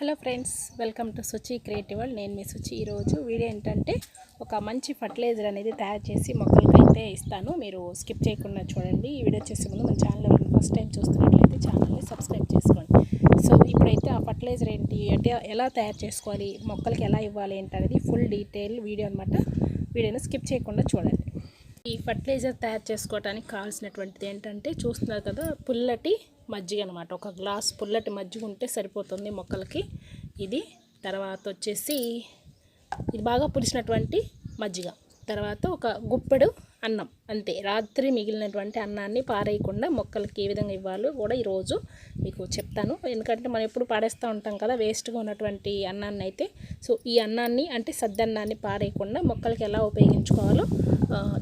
Hello friends welcome to Suchi creative world. నేను మీ సుచి. ఈరోజు వీడియో ఏంటంటే ఒక మంచి ఫర్టిలైజర్ అనేది తయారు చేసి మొక్కలకైతే ఇస్తాను. మీరు స్కిప్ చేయకుండా చూడండి. ఈ వీడియో చేసే ముందు మన ఛానల్ ఫస్ట్ టైం చూస్తున్నట్లయితే ఛానల్ని సబ్స్క్రైబ్ చేసుకోండి. సో ఇప్పుడైతే ఆ ఫర్టిలైజర్ ఏంటి అంటే ఎలా తయారు చేసుకోవాలి మొక్కలకి ఎలా ఇవ్వాలి ఏంటి అనేది ఫుల్ డీటెయిల్ వీడియో అనమాట వీడియోని స్కిప్ చేయకుండా చూడండి. ఈ ఫర్టిలైజర్ తయారు చేసుకోవడానికి కావాల్సినటువంటిది ఏంటంటే చూస్తున్నారు కదా పుల్లటి మజ్జిగ అనమాట ఒక గ్లాస్ పుల్లటి మజ్జిగ ఉంటే సరిపోతుంది మొక్కలకి. ఇది తర్వాత వచ్చేసి ఇది బాగా పులిసినటువంటి మజ్జిగ. తర్వాత ఒక గుప్పెడు అన్నం. అంతే. రాత్రి మిగిలినటువంటి అన్నాన్ని పారేయకుండా మొక్కలకి ఏ విధంగా ఇవ్వాలో కూడా ఈరోజు మీకు చెప్తాను. ఎందుకంటే మనం ఎప్పుడు పాడేస్తూ ఉంటాం కదా వేస్ట్గా ఉన్నటువంటి అన్నాన్ని అయితే. సో ఈ అన్నాన్ని అంటే సద్దన్నాన్ని పారేయకుండా మొక్కలకి ఎలా ఉపయోగించుకోవాలో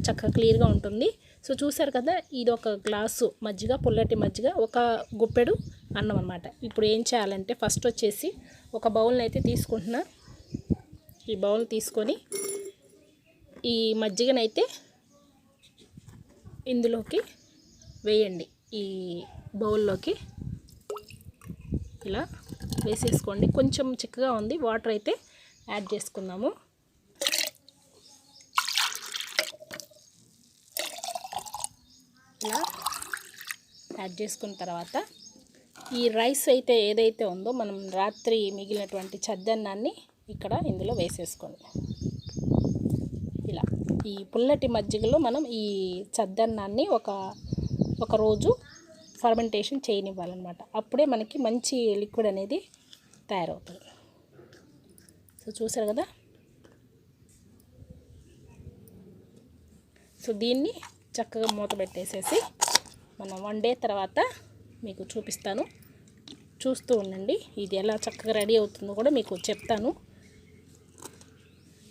చక్కగా క్లియర్గా ఉంటుంది. సో చూసారు కదా ఇది ఒక గ్లాసు మజ్జిగ పుల్లటి మజ్జిగ ఒక గుప్పెడు అన్నం అనమాట ఇప్పుడు ఏం చేయాలంటే ఫస్ట్ వచ్చేసి ఒక బౌల్ని అయితే తీసుకుంటున్నా. ఈ బౌల్ తీసుకొని ఈ మజ్జిగనైతే ఇందులోకి వేయండి. ఈ బౌల్లోకి ఇలా వేసేసుకోండి. కొంచెం చిక్కగా ఉంది. వాటర్ అయితే యాడ్ చేసుకుందాము. ఇలా యాడ్ చేసుకున్న తర్వాత ఈ రైస్ అయితే ఏదైతే ఉందో మనం రాత్రి మిగిలినటువంటి చద్దన్నాన్ని ఇక్కడ ఇందులో వేసేసుకోండి. ఈ పుల్లటి మజ్జిగలో మనం ఈ చద్దన్నాన్ని ఒక ఒక రోజు ఫర్మెంటేషన్ చేయనివ్వాలన్నమాట. అప్పుడే మనకి మంచి లిక్విడ్ అనేది తయారవుతుంది. సో చూసారు కదా? సో దీన్ని చక్కగా మూత పెట్టేసేసి మనం వన్ డే తర్వాత మీకు చూపిస్తాను. చూస్తూ ఉండండి. ఇది ఎలా చక్కగా రెడీ అవుతుందో కూడా మీకు చెప్తాను.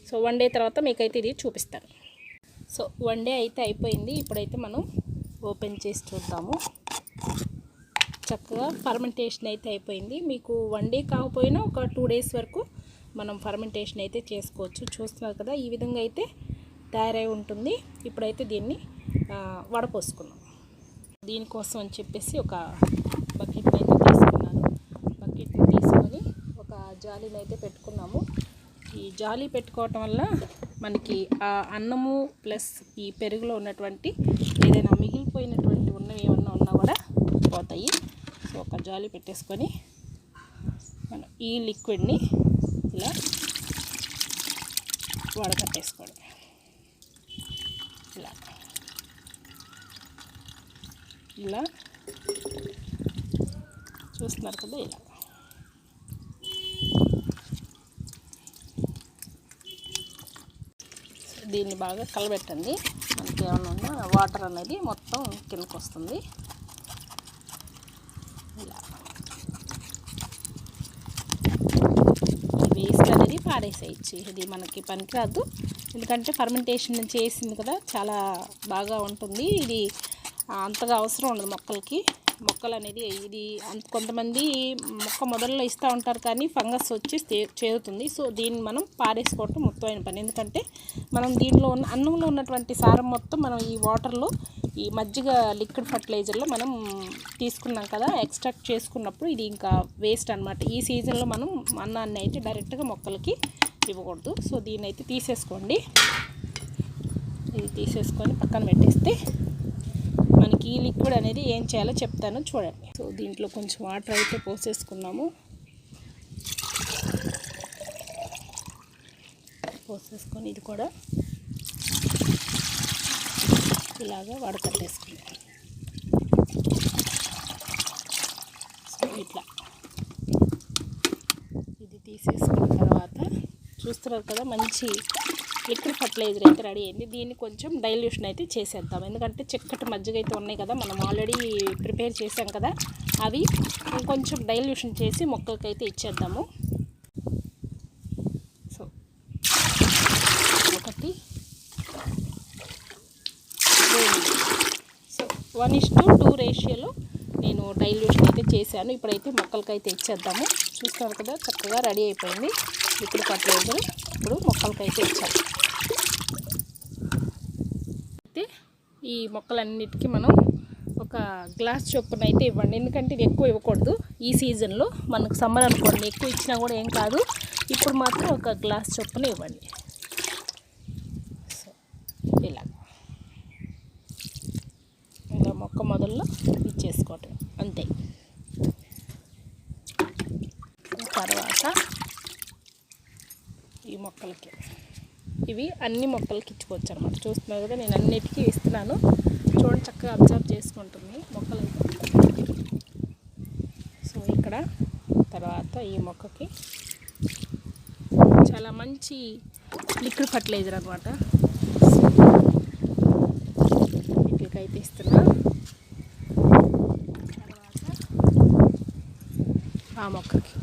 సో వన్ డే తర్వాత మీకైతే ఇది చూపిస్తాను. సో వన్ డే అయితే అయిపోయింది. ఇప్పుడైతే మనం ఓపెన్ చేసి చూద్దాము. చక్కగా ఫర్మెంటేషన్ అయితే అయిపోయింది. మీకు వన్ డే కాకపోయినా ఒక టూ డేస్ వరకు మనం ఫర్మెంటేషన్ అయితే చేసుకోవచ్చు. చూస్తున్నారు కదా ఈ విధంగా అయితే తయారై ఉంటుంది. ఇప్పుడైతే దీన్ని వడపోసుకున్నాం దీనికోసం అని చెప్పేసి ఒక బకెట్ అయితే తీసుకున్నాను. బకెట్ తీసుకొని ఒక జాలీని అయితే పెట్టుకున్నాము. ఈ జాలీ పెట్టుకోవటం వల్ల మనకి ఆ అన్నము ప్లస్ ఈ పెరుగులో ఉన్నటువంటి ఏదైనా మిగిలిపోయినటువంటి ఉన్నవి ఏమన్నా ఉన్నా కూడా పోతాయి. సో ఒక జాలి పెట్టేసుకొని మనం ఈ లిక్విడ్ని ఇలా వడకట్టేసుకోవడం ఇలా. ఇలా. చూస్తున్నారు కదా ఇలా సో దీన్ని బాగా కలబెట్టండి. మనకి ఏమైనా ఉన్నా వాటర్ అనేది మొత్తం కిందకు వస్తుంది. ఇలా. వేస్ట్ అనేది పారేసేయచ్చు. ఇది మనకి పనికిరాదు. ఎందుకంటే ఫర్మెంటేషన్ చేసింది కదా చాలా బాగా ఉంటుంది. ఇది అంతగా అవసరం ఉండదు మొక్కలకి. మొక్కలు అనేది ఇది అంత కొంతమంది మొక్క మొదల్లో ఇస్తూ ఉంటారు కానీ ఫంగస్ వచ్చి చేరుతుంది. సో దీన్ని మనం పారేసుకోవటం ముఖ్యమైన పని. ఎందుకంటే మనం దీనిలో ఉన్న అన్నంలో ఉన్నటువంటి సారం మొత్తం మనం ఈ వాటర్లో ఈ మజ్జిగ లిక్విడ్ ఫర్టిలైజర్లో మనం తీసుకున్నాం కదా ఎక్స్ట్రాక్ట్ చేసుకున్నప్పుడు ఇది ఇంకా వేస్ట్ అనమాట ఈ సీజన్లో మనం అన్నాన్ని అయితే డైరెక్ట్గా మొక్కలకి ఇవ్వకూడదు. సో దీన్ని అయితే తీసేసుకోండి. ఇది తీసేసుకొని పక్కన పెట్టేస్తే మనకి ఈ లిక్విడ్ అనేది ఏం చేయాలో చెప్తాను చూడండి. సో దీంట్లో కొంచెం వాటర్ అయితే పోసేసుకున్నాము. పోసేసుకొని ఇది కూడా ఇలాగా వడకట్టేసుకున్నాం సో ఇట్లా. ఇది తీసేసుకున్న తర్వాత చూస్తున్నారు కదా మంచి లిక్విడ్ ఫర్టిలైజర్ అయితే రెడీ అయింది. దీన్ని కొంచెం డైల్యూషన్ అయితే చేసేద్దాం. ఎందుకంటే చిక్కటి మజ్జిగ అయితే ఉన్నాయి కదా మనం ఆల్రెడీ ప్రిపేర్ చేసాం కదా అవి ఇంకొంచెం డైల్యూషన్ చేసి మొక్కలకి అయితే ఇచ్చేద్దాము. సో ఒకటి. So one is to two రేషియోలో నేను డైల్యూషన్ అయితే చేశాను. ఇప్పుడైతే మొక్కలకి అయితే ఇచ్చేద్దాము. చూస్తున్నారు కదా చక్కగా రెడీ అయిపోయింది ఇప్పుడు ఫర్టిలైజర్. ఇప్పుడు మొక్కలకైతే ఇచ్చాను ఇచ్చాము అయితే ఈ మొక్కలన్నిటికీ మనం ఒక గ్లాస్ చొప్పున అయితే ఇవ్వండి. ఎందుకంటే ఇది ఎక్కువ ఇవ్వకూడదు. ఈ సీజన్లో మనకు సమ్మర్ అనుకోండి ఎక్కువ ఇచ్చినా కూడా ఏం కాదు. ఇప్పుడు మాత్రం ఒక గ్లాస్ చొప్పున ఇవ్వండి. సో ఇలా. ఇంకా మొక్క మొదల్లో ఇచ్చేసుకోవటం. అంతే. తర్వాత ఈ మొక్కలకి. ఇవి అన్ని మొక్కలకి ఇచ్చుకోవచ్చు అనమాట చూస్తున్నారు కదా నేను అన్నిటికీ ఇస్తున్నాను. చూడండి చక్కగా అబ్జర్వ్ చేసుకుంటుంది మొక్కలు సో ఇక్కడ తర్వాత ఈ మొక్కకి చాలా మంచి లిక్విడ్ ఫర్టిలైజర్ అనమాట వీటికైతే ఇస్తున్నా తర్వాత ఆ మొక్కకి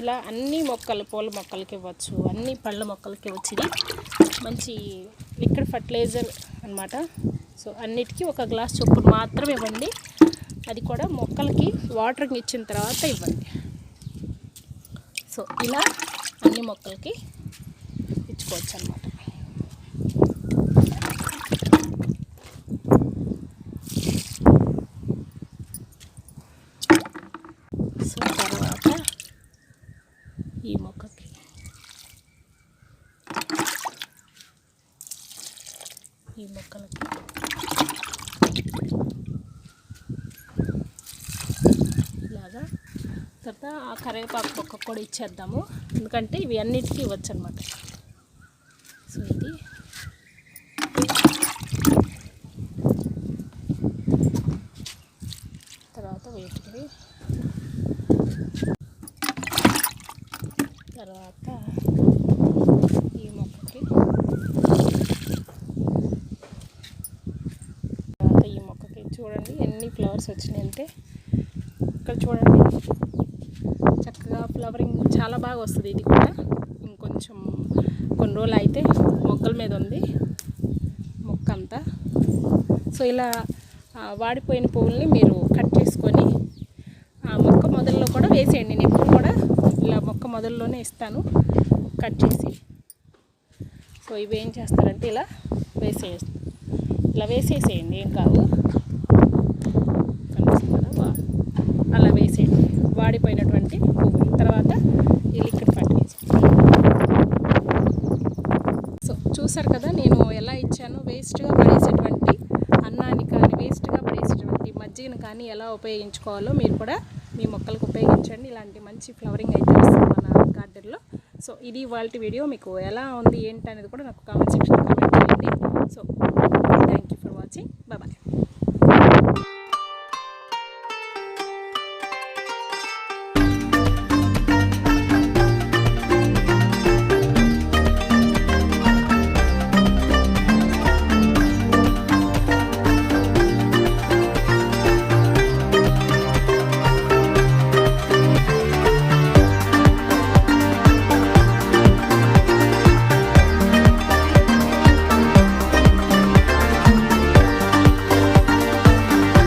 ఇలా అన్ని మొక్కలు పూల మొక్కలకి ఇవ్వచ్చు. అన్ని పళ్ళ మొక్కలకి ఇవ్వచ్చు. ఇది మంచి లిక్విడ్ ఫర్టిలైజర్ అన్నమాట. సో అన్నిటికీ ఒక గ్లాస్ చొప్పున మాత్రమే ఇవ్వండి. అది కూడా మొక్కలకి వాటరింగ్ ఇచ్చిన తర్వాత ఇవ్వండి. సో ఇలా అన్ని మొక్కలకి ఇచ్చుకోవచ్చు అనమాట సో తర్వాత ఈ మొక్కకి ఈ మొక్కలకి ఇలాగా. తర్వాత ఆ కరివేపాకు మొక్క కూడా ఇచ్చేద్దాము. ఎందుకంటే ఇవి అన్నిటికీ ఇవ్వచ్చు అనమాట సో ఇది తర్వాత వీటికి తర్వాత ఈ మొక్కకి తర్వాత ఈ మొక్కకి అన్ని ఫ్లవర్స్ వచ్చినాయి అంటే ఇక్కడ చూడండి. చక్కగా ఫ్లవరింగ్ చాలా బాగా వస్తుంది ఇది కూడా. ఇంకొంచెం కొన్ని రోజులు అయితే మొక్కల మీద ఉంది. మొక్క అంతా. సో ఇలా వాడిపోయిన పువ్వుల్ని మీరు కట్ చేసుకొని ఆ మొక్క మొదల్లో కూడా వేసేయండి. నేను ఎప్పుడు కూడా ఇలా మొక్క మొదల్లోనే ఇస్తాను. కట్ చేసి. సో ఇవి ఏం చేస్తారంటే ఇలా వేసేయండి. ఇలా వేసేసేయండి ఏం కావు వాడిపోయినటువంటి పువ్వులు. తర్వాత ఈ లిక్విడ్ ఫర్టిలైజర్ సో చూసారు కదా నేను ఎలా ఇచ్చాను? వేస్ట్గా పడేసేటువంటి అన్నాన్ని కానీ వేస్ట్గా పడేసేటువంటి మజ్జిగను కానీ ఎలా ఉపయోగించుకోవాలో మీరు కూడా మీ మొక్కలకు ఉపయోగించండి. ఇలాంటి మంచి ఫ్లవరింగ్ అయితే మన గార్డెన్లో సో ఇది వాళ్ళ వీడియో. మీకు ఎలా ఉంది ఏంటి అనేది కూడా నాకు కామెంట్ సెక్షన్లో కామెంట్ చేయండి. So thank you